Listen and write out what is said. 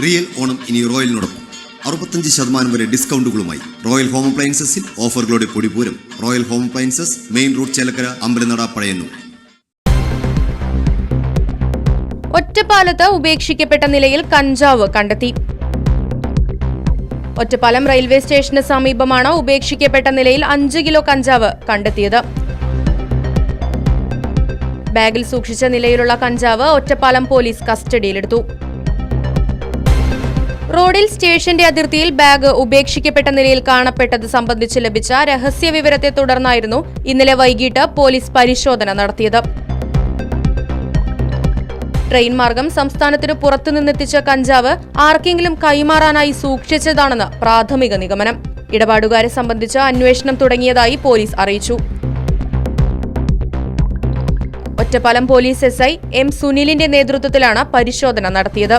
Real Onam ഇനി റോയലിനോടൊപ്പം. അറുപത്തഞ്ച് ശതമാനം വരെ ഡിസ്കൗണ്ടുകളുമായി റോയൽ ഹോം അപ്ലയൻസസിൽ ഓഫറുകളുടെ പൊടിപൂരം royal home appliances main road Chelakkara Ambalanada Pazhayannur. ഒറ്റപ്പാലത്ത് ഉപേക്ഷിക്കപ്പെട്ട നിലയിൽ കഞ്ചാവ് കണ്ടെത്തി. ഒറ്റപ്പാലം റെയിൽവേ സ്റ്റേഷന് സമീപമാണ് ഉപേക്ഷിക്കപ്പെട്ട നിലയിൽ അഞ്ച് കിലോ കഞ്ചാവ് കണ്ടെത്തിയത്. ബാഗിൽ സൂക്ഷിച്ച നിലയിലുള്ള കഞ്ചാവ് ഒറ്റപ്പാലം പോലീസ് കസ്റ്റഡിയിലെടുത്തു. റോഡിൽ സ്റ്റേഷന്റെ അതിർത്തിയിൽ ബാഗ് ഉപേക്ഷിക്കപ്പെട്ട നിലയിൽ കാണപ്പെട്ടത് സംബന്ധിച്ച് ലഭിച്ച രഹസ്യ വിവരത്തെ തുടർന്നായിരുന്നു ഇന്നലെ വൈകിട്ട് പോലീസ് പരിശോധന നടത്തിയത്. ട്രെയിൻ മാർഗം സംസ്ഥാനത്തിന് പുറത്തുനിന്നെത്തിച്ച കഞ്ചാവ് ആർക്കെങ്കിലും കൈമാറാനായി സൂക്ഷിച്ചതാണെന്ന് പ്രാഥമിക നിഗമനം. ഇടപാടുകാരെ സംബന്ധിച്ച് അന്വേഷണം തുടങ്ങിയതായി പോലീസ് അറിയിച്ചു. ഒറ്റപ്പാലം പോലീസ് എസ്ഐ എം സുനിലിന്റെ നേതൃത്വത്തിലാണ് പരിശോധന നടത്തിയത്.